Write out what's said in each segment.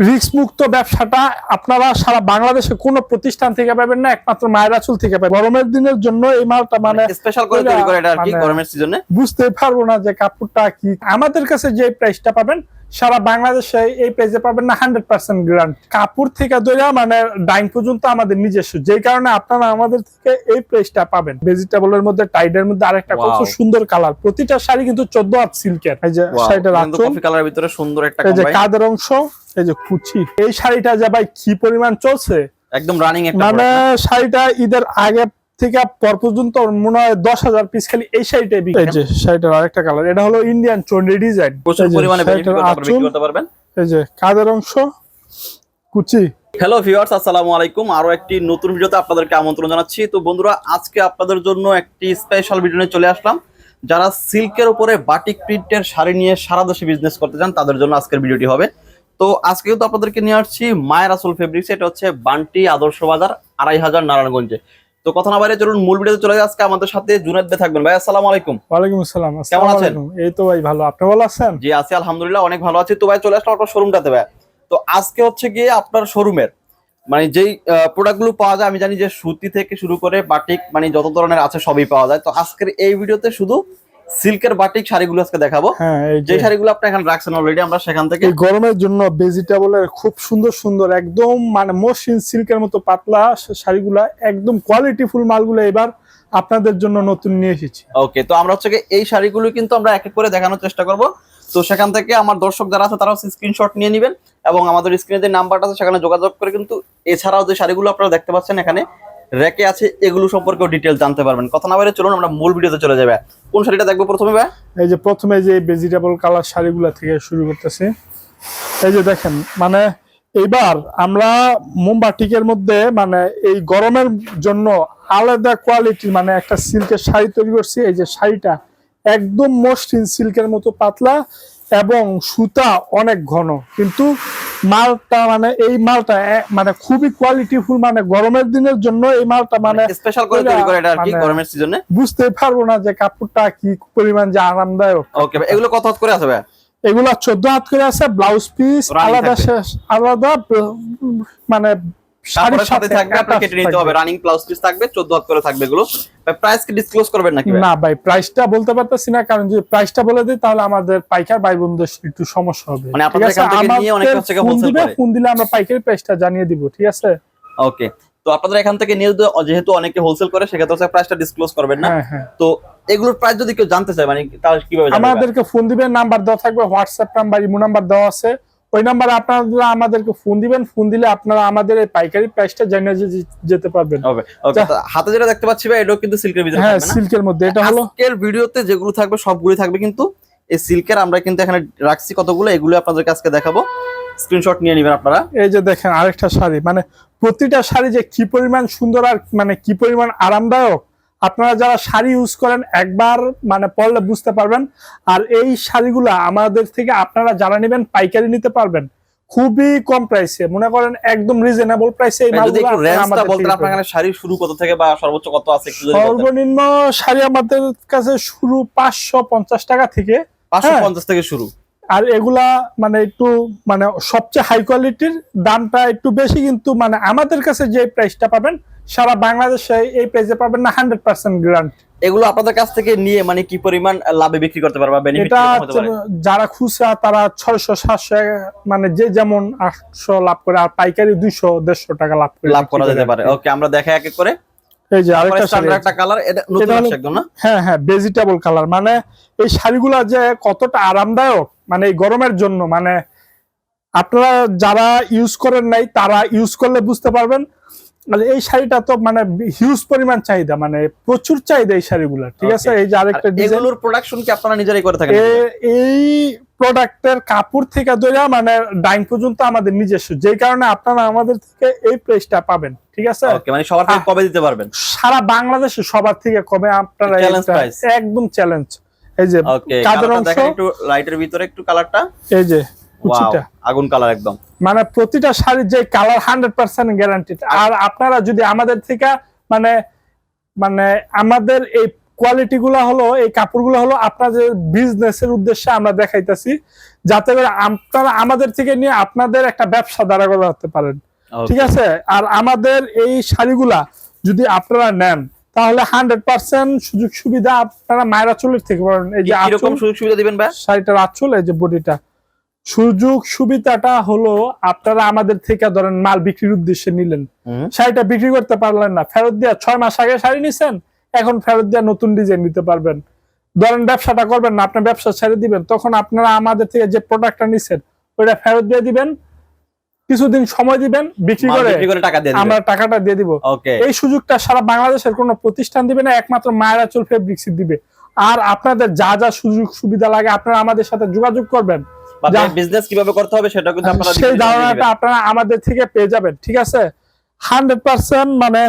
Risk মুক্ত ব্যবসাটা আপনারা সারা বাংলাদেশে কোনো প্রতিষ্ঠান থেকে পাবেন না একমাত্র মায়ের আঁচল থেকে পাবেন। গরমের দিনের জন্য এই মালটা মানে স্পেশাল করে তৈরি করে এটা আর কি মানে- গরমের সিজনে বুঝতে পারব না যে কাপড়টা কি। আমাদের কাছে যে প্রাইসটা পাবেন সারা বাংলাদেশে এই প্রাইসে পাবেন না হান্ড্রেড পার্সেন্ট গ্রান্ট কাপড় থেকে ধরে মানে ডাইং পর্যন্ত আমাদের নিজস্ব। যেই কারণে আপনারা আমাদের থেকে এই প্রাইসটা পাবেন। ভেজিটেবলের মধ্যে টাইডের মধ্যে আরেকটা কত Wow. সুন্দর কালার প্রতিটা শাড়ি কিন্তু চোদ্দ হাত সিল্কের এই যে শাড়িটার আঁচল। কফি কালারের ভিতরে সুন্দর একটা এই যে কাদের অংশ এই যে কুচি। এই শাড়িটা যে ভাই কি পরিমাণ চলছে? একদম রানিং একটা মানে শাড়িটা ঈদের আগে থেকে পর পর্যন্ত মনে হয় দশ হাজার পিস খালি এই শাড়িটাই বিক্রি যে শাড়িটার আরেকটা কালার এটা হলো ইন্ডিয়ান চন্ডি ডিজাইন প্রচুর পরিমাণে করতে পারবেন, বিক্রি করতে পারবেন। এই যে কাদের অংশ? কুচি। হ্যালো ভিউয়ার্স আসসালামু আলাইকুম। আরও একটি নতুন ভিডিওতে আপনাদেরকে আমন্ত্রণ জানাচ্ছি। তো বন্ধুরা আজকে আপনাদের জন্য একটি স্পেশাল ভিডিও নিয়ে চলে আসলাম। যারা সিল্কের উপরে বাটিক প্রিন্টের শাড়ি নিয়ে সারা দেশে বিজনেস করতে চান তাদের জন্য আজকের ভিডিওটি হবে। তো আজকে কিন্তু আপনাদেরকে নিয়ে আসছি মায়ের আসল ফেব্রিক্স এটা হচ্ছে বান্টি আদর্শ বাজার আড়াই হাজার নারায়ণগঞ্জে। তো কথা না বাইরে চলুন মূল ভিডিওতে চলে যাই। আজকে আমাদের সাথে জুনাদ ভাই থাকবেন। ভাই আসসালামু আলাইকুম। ওয়ালাইকুম আসসালাম। কেমন আছেন? এই তো ভাই ভালো। আপনি ভালো আছেন? জি আছি আলহামদুলিল্লাহ অনেক ভালো আছি। তো ভাই চলে আসলাম আপনার শোরুমটাতে ভাই। তো আজকে হচ্ছে গিয়ে আপনার শোরুমের মানে যেই প্রোডাক্টগুলো পাওয়া যায় আমি জানি যে সুতি থেকে শুরু করে বাটিক মানে যত ধরনের আছে সবই পাওয়া যায়। তো আজকের এই ভিডিওতে শুধু সিল্কের বাটিক শাড়িগুলো আজকে দেখাবো। হ্যাঁ যে শাড়িগুলো আপনি এখানে রাখছেন অলরেডি আমরা সেখান থেকে গরমের জন্য ভেজিটেবলের খুব সুন্দর সুন্দর একদম মানে মসৃণ সিল্কের মতো পাতলা শাড়িগুলা একদম কোয়ালিটি ফুল মালগুলো এবার আপনাদের জন্য নতুন নিয়ে এসেছি। ওকে তো আমরা হচ্ছে এই শাড়িগুলো কিন্তু আমরা এক এক করে দেখানোর চেষ্টা করব। তো সেখান থেকে আমার দর্শক যারা আছে তারাও স্ক্রিনশট নিয়ে নেবেন এবং আমাদের স্ক্রিনে যে নাম্বারটা আছে সেখানে যোগাযোগ করে কিন্তু এছাড়াও যে শাড়িগুলো আপনারা দেখতে পাচ্ছেন এখানে র্যাকে আছে, এগুলো সম্পর্কেও ডিটেল জানতে পারবেন। কথা না বাইরে চলুন, আমরা মূল ভিডিওতে চলে যাবে কোন শাড়িটা দেখব প্রথমে ভাই? এই যে প্রথমে যে ভেজিটেবল কালার শাড়িগুলা থেকে শুরু করতেছি। এই যে দেখেন মানে এইবার আমরা মোমবাটিকের মধ্যে মানে এই গরমের জন্য আলাদা কোয়ালিটি মানে একটা সিল্কের শাড়ি তৈরি করছি। এই যে শাড়িটা একদম মসৃণ সিল্কের মতো পাতলা। এবং সুতা অনেক ঘন। কিন্তু মালটা মানে এই মালটা মানে খুবই কোয়ালিটিফুল মানে গরমের দিনের জন্য এই মালটা মানে স্পেশাল করে তৈরি করে এটা আর কি মানে- গরমের সিজনে বুঝতে পারব না যে কাপড়টা কি পরিমাণ যে আরামদায়ক। ওকে এগুলো কত হাত করে আছে ভাই? এগুলা চোদ্দ হাত করে আছে ব্লাউজ পিস আলাদা শেষ আলাদা মানে শাড়ির সাথে থাকবে আপনার কেটে নিতে হবে। রানিং ব্লাউজ পিস থাকবে 14 হাত করে থাকবে এগুলো। প্রাইস কি ডিসক্লোজ করবেন নাকি না ভাই প্রাইসটা বলতে পারতেছি না কারণ যদি প্রাইসটা বলে দিই তাহলে আমাদের পাইকার ভাই বোনদের একটু সমস্যা হবে। মানে আপনাদের এখান থেকে নিয়ে অনেকে হচ্ছে গিয়ে ফোন করে। ফোন দিলে আমরা পাইকারি প্রাইসটা জানিয়ে দিব ঠিক আছে? ওকে তো আপনাদের এখান থেকে নিয়ে যেহেতু অনেকে হোলসেল করে সেক্ষেত্রে প্রাইসটা ডিসক্লোজ করবেন না। হ্যাঁ হ্যাঁ। তো এগুলোর প্রাইস যদি কেউ জানতে চায় মানে তাহলে কীভাবে আমাদেরকে ফোন দিবেন নাম্বার দেওয়া থাকবে হোয়াটসঅ্যাপ নাম্বার ইমো নাম্বার দেওয়া আছে। ওই নাম্বারে আপনারা আমাদেরকে ফোন দিবেন ফোন দিলে আপনারা আমাদের এই পাইকারি প্রাইসটা জানিয়ে যে- যেতে পারবেন। হাতে যেটা দেখতে পাচ্ছি ভাই এটাও কিন্তু সিল্কের ভিতরে হ্যাঁ সিল্কের মধ্যে এটা হলো আজকের ভিডিওতে যেগুলো থাকবে সবগুলো থাকবে কিন্তু এই সিল্কের আমরা কিন্তু এখানে রাখছি কতগুলো এগুলো আপনাদের আজকে দেখাবো। স্ক্রিনশট নিয়ে নেবেন আপনারা। এই যে দেখেন আরেকটা শাড়ি মানে প্রতিটা শাড়ি যে কি পরিমাণ সুন্দর আর মানে কি পরিমাণ আরামদায়ক আপনারা যারা শাড়ি ইউজ করেন একবার মানে পরলে বুঝতে পারবেন। আর এই শাড়িগুলা আমাদের থেকে আপনারা যারা নেবেন পাইকারি নিতে পারবেন। খুবই কম প্রাইসে মনে করেন একদম রিজনেবল প্রাইসে এই মালগুলো থেকে আপনার। এখানে শাড়ি শুরু কত থেকে বা সর্বোচ্চ কত আছে সর্বনিম্ন শাড়ি আমাদের কাছে শুরু পাঁচশো পঞ্চাশ টাকা থেকে 550 থেকে শুরু। আর এগুলা মানে একটু মানে সবচেয়ে হাই কোয়ালিটির দামটা একটু বেশি কিন্তু মানে আমাদের কাছে যে প্রাইসটা পাবেন সারা বাংলাদেশে এই পেজে পাবেন না হান্ড্রেড পার্সেন্ট গ্রান্ট এগুলো আপনাদের কাছ থেকে নিয়ে মানে কি পরিমাণ লাভে বিক্রি করতে পারবা এটা যারা খুচরা তারা ছয়শো সাতশো মানে যে যেমন আটশো লাভ করে আর পাইকারি দুইশো দেড়শো টাকা লাভ করে লাভ করা যেতে পারে। ওকে আমরা দেখা এক এক করে। এই যে আরেকটা কালার এটা নতুন একদম না? হ্যাঁ হ্যাঁ ভেজিটেবল কালার মানে এই শাড়িগুলা যে কতটা আরামদায়ক মানে এই গরমের জন্য মানে আপনারা যারা ইউজ করেন নাই তারা ইউজ করলে বুঝতে পারবেন মানে এই শাড়িটা তো মানে হিউজ পরিমাণ চাহিদা মানে প্রচুর চাহিদা এই শাড়িগুলা ঠিক আছে? এই যে আর আরেকটা এগুলোর প্রোডাকশন কি আপনারা নিজেরাই করে থাকেন এই প্রোডাক্টের কাপড় থেকে ধরে মানে ডাইং পর্যন্ত আমাদের নিজস্ব যেই কারণে আপনারা আমাদের থেকে এই প্রাইসটা পাবেন ঠিক আছে? ওকে মানে সবার থেকে কবে দিতে পারবেন? সারা বাংলাদেশে সবার থেকে কবে আপনারা. একদম চ্যালেঞ্জ এই যে কাদের অংশ একটু লাইটের ভিতরে একটু কালারটা এই যে আগুন কালার একদম। মানে প্রতিটা শাড়ির যে কালার হান্ড্রেড পার্সেন্ট গ্যারান্টি আর আপনারা যদি আমাদের থেকে মানে মানে আমাদের এই কোয়ালিটি গুলা হলো এই কাপড়গুলো হলো আপনাদের বিজনেসের উদ্দেশ্যে আমরা দেখাইতেছি যাতে করে আপনারা আমাদের থেকে নিয়ে আপনাদের একটা ব্যবসা দাঁড়া করাতে পারেন। ঠিক আছে? আর আমাদের এই শাড়িগুলা যদি আপনারা নেন তাহলে হান্ড্রেড পার্সেন্ট সুযোগ সুবিধা আপনারা মায়েরা চুলের থেকে পাবেন। এই যে সুযোগ সুবিধা দিবেন ভাই? শাড়িটার আঁচল এই যে বডিটা সুযোগ সুবিধাটা হলো আপনারা আমাদের থেকে ধরেন মাল বিক্রির উদ্দেশ্যে নিলেন। শাড়িটা বিক্রি করতে পারলেন না। ফেরত দিয়ে ছয় মাস আগে শাড়ি নিছেন এখন ফেরত দিয়ে নতুন ডিজাইন নিতে পারবেন। ধরেন ব্যবসাটা করবেন না আপনার ব্যবসা ছেড়ে দিবেন তখন আপনারা আমাদের থেকে যে প্রোডাক্টটা নিছেন ওইটা ফেরত দিয়ে দিবেন কিছুদিন সময় দিবেন বিক্রি করে আমরা টাকাটা দিয়ে দিব। এই সুযোগটা সারা বাংলাদেশের কোনো প্রতিষ্ঠান দিবে না একমাত্র মায়েরা চুল ফেব্রিক্স দিবে। আর আপনাদের যা যা সুযোগ সুবিধা লাগে আপনারা আমাদের সাথে যোগাযোগ করবেন। যা- বিজনেস কীভাবে করতে হবে সেটা কিন্তু আপনারা সেই ধারণাটা আপনারা আমাদের থেকে পেয়ে যাবেন ঠিক আছে? হান্ড্রেড পার্সেন্ট মানে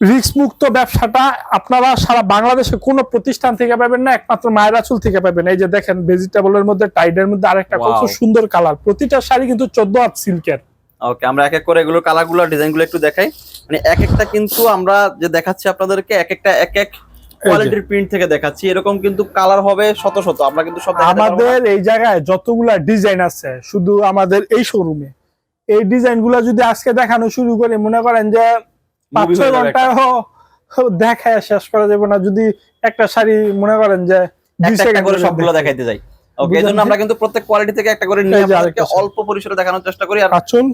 রিস্ক মুক্ত ব্যবসাটা আপনারা সারা বাংলাদেশে কোনো প্রতিষ্ঠান থেকে পাবেন না একমাত্র মায়েরা চুল থেকে পাবেন। এই যে দেখেন ভেজিটেবলের মধ্যে টাইডের মধ্যে আরেকটা কত সুন্দর কালার প্রতিটা শাড়ি কিন্তু চোদ্দ হাত সিল্কের ওকে আমরা এক এক করে এগুলো কালারগুলো ডিজাইনগুলো একটু দেখাই। মানে এক একটা কিন্তু আমরা যে দেখাচ্ছি আপনাদেরকে এক একটা এক এক কোয়ালিটির প্রিন্ট থেকে দেখাচ্ছি এরকম কিন্তু কালার হবে শত শত আমরা কিন্তু সব। আমাদের এই জায়গায় যতগুলা ডিজাইন আছে শুধু আমাদের এই শোরুমে এই ডিজাইনগুলা যদি আজকে দেখানো শুরু করে মনে করেন যে পাঁচ ছয় ঘন্টায় দেখায় শেষ করা যাবে না। যদি একটা শাড়ি মনে করেন যে সবগুলো দেখাইতে যাই। ওকে এই জন্য আমরা কিন্তু প্রত্যেক কোয়ালিটি থেকে একটা করে নিয়ে এই যে। অল্প পরিসরে দেখানোর চেষ্টা করি। আর আচল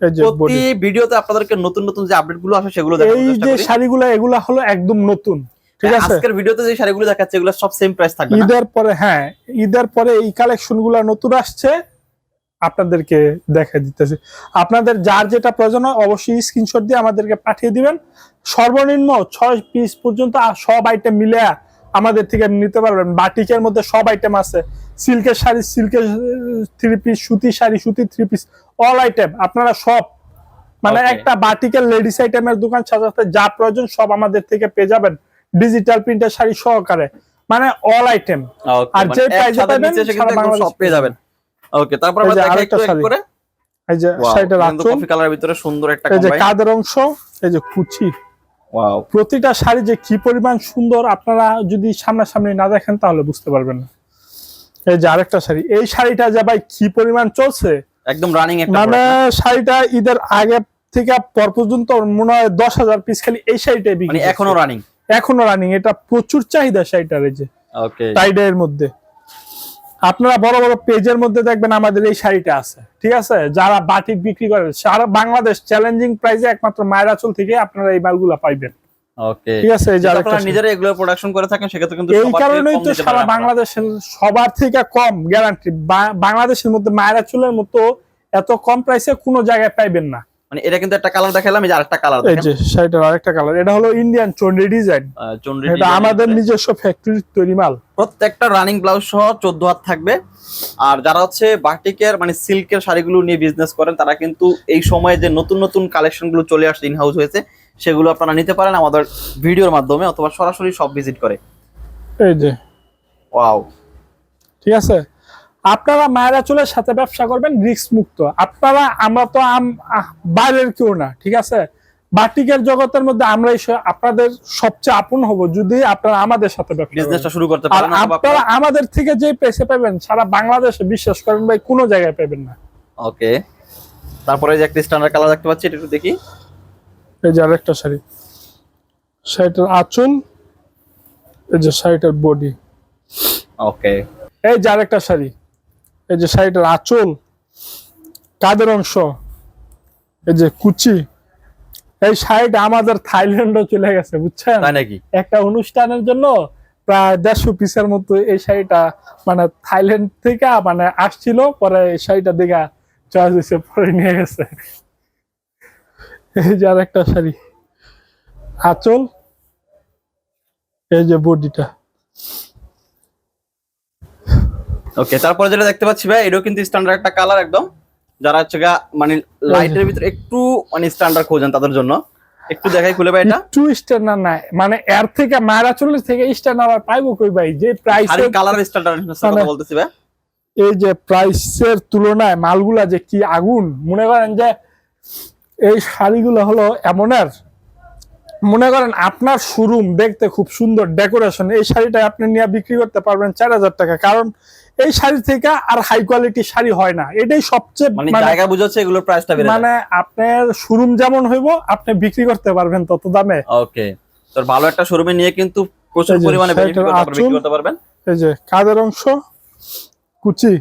এই প্রতি ভিডিওতে আপনাদেরকে নতুন নতুন যে আপডেটগুলো আসে সেগুলো এই দেখানোর চেষ্টা যে করি। শাড়িগুলো এগুলা হলো একদম নতুন। ঠিক আছে? আজকের ভিডিওতে যে শাড়িগুলো দেখাচ্ছে এগুলো সব সেম প্রাইস থাকবে ঈদের পরে হ্যাঁ ঈদের পরে এই কালেকশনগুলা নতুন আসছে আপনাদেরকে দেখা দিতেছে। আপনাদের যার যেটা প্রয়োজন হয় অবশ্যই স্ক্রিনশট দিয়ে আমাদেরকে পাঠিয়ে দিবেন। সর্বনিম্ন ছয় পিস পর্যন্ত সব আইটেম মিলে আমাদের থেকে নিতে পারবেন। বাটিকের মধ্যে সব আইটেম আছে। সিল্কের শাড়ি সিল্কের থ্রি পিস সুতি শাড়ি সুতি থ্রি পিস অল আইটেম আপনারা সব। মানে একটা বাটিকের লেডিস আইটেমের দোকান সাজাতে যা প্রয়োজন সব আমাদের থেকে পেয়ে যাবেন। ডিজিটাল প্রিন্টার শাড়ি সহকারে মানে অল আইটেম আর মানে যে ছাদের পাবেন, সারা বাংলাদেশ সব পেয়ে যাবেন। ওকে তারপর আমরা আরেকটা একটু এক করে। এই যে শাড়িটার আঁচল। কফি কালারের ভিতরে সুন্দর একটা এই যে কাদের অংশ এই যে কুচি। ওয়াও প্রতিটা শাড়ি যে কি পরিমাণ সুন্দর আপনারা যদি সামনাসামনি না দেখেন তাহলে বুঝতে পারবেন না। এই যে আরেকটা শাড়ি। এই শাড়িটা যে ভাই কি পরিমাণ চলছে? একদম রানিং একটা মানে শাড়িটা ঈদের আগে থেকে পর পর্যন্ত মনে হয় দশ হাজার পিস খালি এই শাড়িটাই? বিক্রি মানে এখনও রানিং এখনও রানিং এটা প্রচুর চাহিদা শাড়িটার এই যে ওকে টাইডের মধ্যে। আপনারা বড় বড় পেজের মধ্যে দেখবেন আমাদের এই শাড়িটা আছে ঠিক আছে? যারা বাটিক বিক্রি করে সারা বাংলাদেশ চ্যালেঞ্জিং প্রাইসে একমাত্র মায়েরাচল থেকে আপনারা এই মালগুলা পাইবেন। ওকে ঠিক আছে এই যে আরেকটা আপনারা নিজেরা এগুলো প্রোডাকশন করে থাকেন সেক্ষেত্রে কিন্তু এই কারণেই তো সারা বাংলাদেশের সবার থেকে কম গ্যারান্টি বাংলাদেশের মধ্যে মায়েরা চুলের মতো এত কম প্রাইসে কোনো জায়গায় পাইবেন না। মানে এটা কিন্তু একটা কালার দেখালাম এই যে আরেকটা কালার এই যে শাড়িটার আরেকটা কালার এটা হলো ইন্ডিয়ান চন্ডি ডিজাইন চন্ডি এটা আমাদের নিজস্ব ফ্যাক্টরি তৈরি মাল। প্রত্যেকটা রানিং ব্লাউজ সহ চোদ্দ হাত থাকবে। আর যারা হচ্ছে বাটিকের মানে সিল্কের শাড়িগুলো নিয়ে বিজনেস করেন তারা কিন্তু এই সময়ে যে নতুন নতুন কালেকশনগুলো চলে আসছে ইনহাউস হয়েছে সেগুলো আপনারা নিতে পারেন আমাদের ভিডিওর মাধ্যমে অথবা সরাসরি সব ভিজিট করে। এই যে। ওয়াও ঠিক আছে? আপনারা মায়েরা চুলের সাথে ব্যবসা করবেন রিস্ক মুক্ত। আপনারা আমরা তো আম- বাইরের কেউ না ঠিক আছে? বাটিকের জগতের মধ্যে আমরাই স- আপনাদের সবচেয়ে আপন হব যদি আপনারা আমাদের সাথে বিজনেসটা শুরু করতে পারেন আপনারা আমাদের থেকে যে পেসে পাবেন সারা বাংলাদেশে বিশ্বাস করেন ভাই কোনো জায়গায় পাবেন না। ওকে তারপরে এই যে একটা স্ট্যান্ডার্ড কালার দেখতে পাচ্ছি এটা একটু দেখি। এই যে আরেকটা শাড়ি। শাড়িটার আঁচল এই যে শাড়িটার বডি ওকে এই যে আরেকটা শাড়ি। এই যে শাড়িটার আঁচল কাদের অংশ এই যে কুচি এই শাড়িটা আমাদের থাইল্যান্ডও চলে গেছে বুঝছেন? নাকি? একটা অনুষ্ঠানের জন্য প্রায় দেড়শো পিসের মতো এই শাড়িটা মানে থাইল্যান্ড থেকে মানে আসছিল পরে এই শাড়িটা দেখা চয়েস হয়েছে পরে নিয়ে গেছে। এই যে আর একটা শাড়ি আঁচল এই যে বডিটা। ওকে তারপরে যেটা দেখতে পাচ্ছি ভাই এটাও কিন্তু স্ট্যান্ডার্ড একটা কালার একদম। যারা হচ্ছে গা মানে লাইটের ভিতরে একটু মানে স্ট্যান্ডার্ড খোঁজেন তাদের জন্য। একটু দেখাই খুলে ভাই এটা। একটু স্ট্যান্ডার্ড নাই। মানে এর থেকে মায়েরা চল্লিশ থেকে স্ট্যান্ডার্ড আর পাইবো কই ভাই? যে প্রাইস শাড়ির কালার স্ট্যান্ডার্ড কথা মানে- বলতেছি ভাই। এই যে প্রাইসের তুলনায় মালগুলা যে কি আগুন মনে করেন যে এই শাড়িগুলো হলো এমনের মনে করেন আপনার শোরুম দেখতে খুব সুন্দর ডেকোরেশন এই শাড়িটা আপনি নিয়ে বিক্রি করতে পারবেন চার হাজার টাকা। কারণ এই শাড়ি থেকে আর হাই কোয়ালিটি শাড়ি হয় না। এটাই সবচেয়ে মানে মানে জায়গা বুঝাচ্ছে এগুলোর প্রাইসটা মানে আপনার শোরুম যেমন হইব আপনি বিক্রি করতে পারবেন তত দামে। ওকে তোর ভালো একটা শোরুমে নিয়ে কিন্তু প্রচুর পরিমাণে বিক্রি করতে পারবেন। এই যে কাদের অংশ? কুচি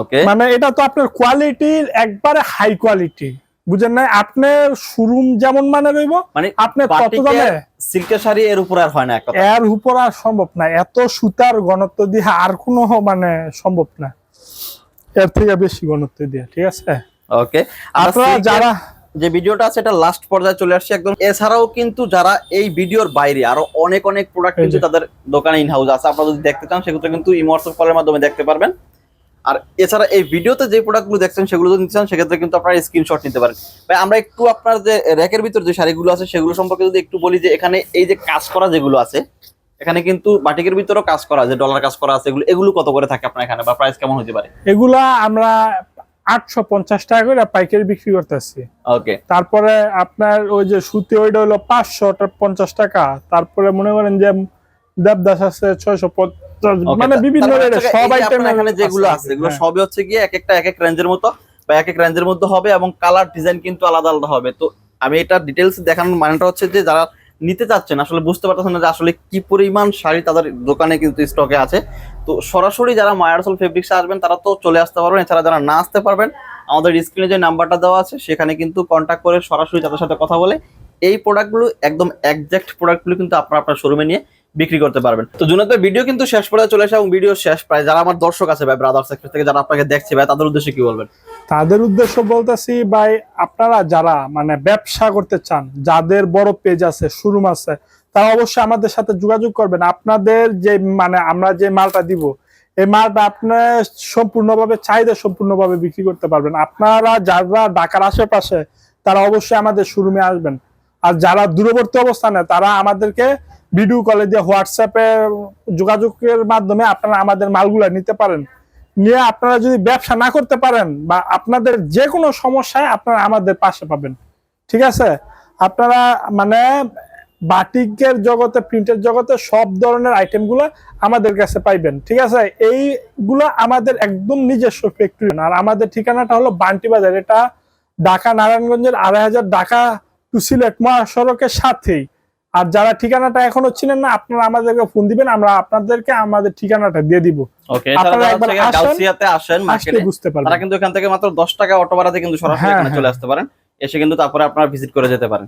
ওকে মানে এটা তো আপনার কোয়ালিটির একবারে হাই কোয়ালিটি বুঝেন না আপনার শোরুম যেমন মানে রইব মানে আপনি তত দামে সিল্কের শাড়ি এর উপর আর হয় না এর উপর আর সম্ভব না। এত সুতার ঘনত্ব দিয়ে আর কোনো মানে সম্ভব না। এর থেকে বেশি ঘনত্ব দিয়ে ঠিক আছে? ওকে আপনারা যারা যে ভিডিওটা আছে এটা লাস্ট পর্যায়ে চলে আসছে একদম। এছাড়াও কিন্তু যারা এই ভিডিওর বাইরে আরও অনেক অনেক প্রোডাক্ট কিন্তু তাদের দোকানে ইন হাউস আছে। আপনারা যদি দেখতে চান সেগুলো কিন্তু ইমোয়াটসঅ্যাপ কলের মাধ্যমে দেখতে পারবেন। আর এছাড়া এই ভিডিওতে যে প্রোডাক্টগুলো দেখছেন সেগুলো যদি নিতে চান সেক্ষেত্রে কিন্তু আপনারা স্ক্রিনশট নিতে পারেন। ভাই আমরা একটু আপনার যে র্যাকের ভিতর যে শাড়িগুলো আছে সেগুলো সম্পর্কে যদি একটু বলি যে এখানে এই যে কাজ করা যেগুলো আছে এখানে কিন্তু বাটিকের ভিতরেও কাজ করা যে ডলার কাজ করা আছে এগুলো এগুলো কত করে থাকে আপনার এখানে? বা প্রাইস কেমন হতে পারে? এগুলা আমরা আটশো পঞ্চাশ টাকা করে পাইকারি বিক্রি করতেছি। ওকে তারপরে আপনার ওই যে সুতি ওইটা হলো পাঁচশো পঞ্চাশ টাকা। তারপরে মনে করেন যে দেবদাস আছে ছয়শো পঞ্চাশ মানে বিভিন্ন সব আইটেম এখানে যেগুলো আছে এগুলো হ্যাঁ। সবই হচ্ছে গিয়ে এক একটা এক এক রেঞ্জের মতো বা এক এক রেঞ্জের মধ্যে হবে এবং কালার ডিজাইন কিন্তু আলাদা আলাদা হবে। তো আমি এটা ডিটেলস দেখানোর মানেটা হচ্ছে যে যারা নিতে চাচ্ছেন আসলে বুঝতে পারতেছেন না যে আসলে কি পরিমাণ শাড়ি তাদের দোকানে কিন্তু স্টকে আছে। তো সরাসরি যারা মায়ারসল ফেব্রিক্সে আসবেন তারা তো চলে আসতে পারবেন। এছাড়া যারা না আসতে পারবেন আমাদের স্ক্রিনে যে নাম্বারটা দেওয়া আছে সেখানে কিন্তু কন্ট্যাক্ট করে সরাসরি তাদের সাথে কথা বলে এই প্রোডাক্টগুলো একদম একজ্যাক্ট প্রোডাক্টগুলো কিন্তু আপনারা আপনার শোরুমে নিয়ে বিক্রি করতে পারবেন। তো ভাই ভিডিও কিন্তু শেষ পর্যায়ে চলে আসে এবং ভিডিও শেষ প্রায় যারা আমার দর্শক আছে ভাই ব্রাদার সেক্টর থেকে যারা আপনাকে দেখছে ভাই, তাদের উদ্দেশ্যে কি বলবেন? তাদের উদ্দেশ্য বলতেছি ভাই, আপনারা যারা মানে ব্যবসা করতে চান, যাদের বড় পেজ আছে শোরুম আছে, তারা অবশ্যই আমাদের সাথে যোগাযোগ করবেন। আপনাদের যে মানে আমরা যে মালটা দিব, এই মালটা আপনার সম্পূর্ণভাবে, চাহিদা সম্পূর্ণভাবে বিক্রি করতে পারবেন। আপনারা যারা ঢাকার আশেপাশে, তারা অবশ্যই আমাদের শোরুমে আসবেন। আর যারা দূরবর্তী অবস্থানে, তারা আমাদেরকে ভিডিও কলে দিয়ে হোয়াটসঅ্যাপে যোগাযোগের মাধ্যমে আপনারা আমাদের মালগুলো নিতে পারেন। নিয়ে আপনারা যদি ব্যবসা না করতে পারেন বা আপনাদের যে কোনো সমস্যায় আপনারা আমাদের পাশে পাবেন। ঠিক আছে? আপনারা মানে বাটিকের জগতে, প্রিন্টের জগতে সব ধরনের আইটেমগুলো আমাদের কাছে পাইবেন। ঠিক আছে? এইগুলো আমাদের একদম নিজস্ব ফ্যাক্টরি আর আমাদের ঠিকানাটা হলো বান্টি বাজার। এটা ঢাকা নারায়ণগঞ্জের আড়াই হাজার ঢাকা টু সিলেট মহাসড়কের সাথেই। আর যারা ঠিকানাটা এখনও ছিলেন না আপনারা আমাদেরকে ফোন দিবেন আমরা আপনাদেরকে আমাদের ঠিকানাটা দিয়ে দিব। ওকে আপনারা একবার গাউসিয়াতে আসেন মার্কেটে বুঝতে পারবেন। তারা কিন্তু এখান থেকে মাত্র দশ টাকা অটো ভাড়াতে কিন্তু সরাসরি হ্যাঁ, এখানে হ্যাঁ। চলে আসতে পারেন। এসে কিন্তু তারপরে আপনারা ভিজিট করে যেতে পারেন।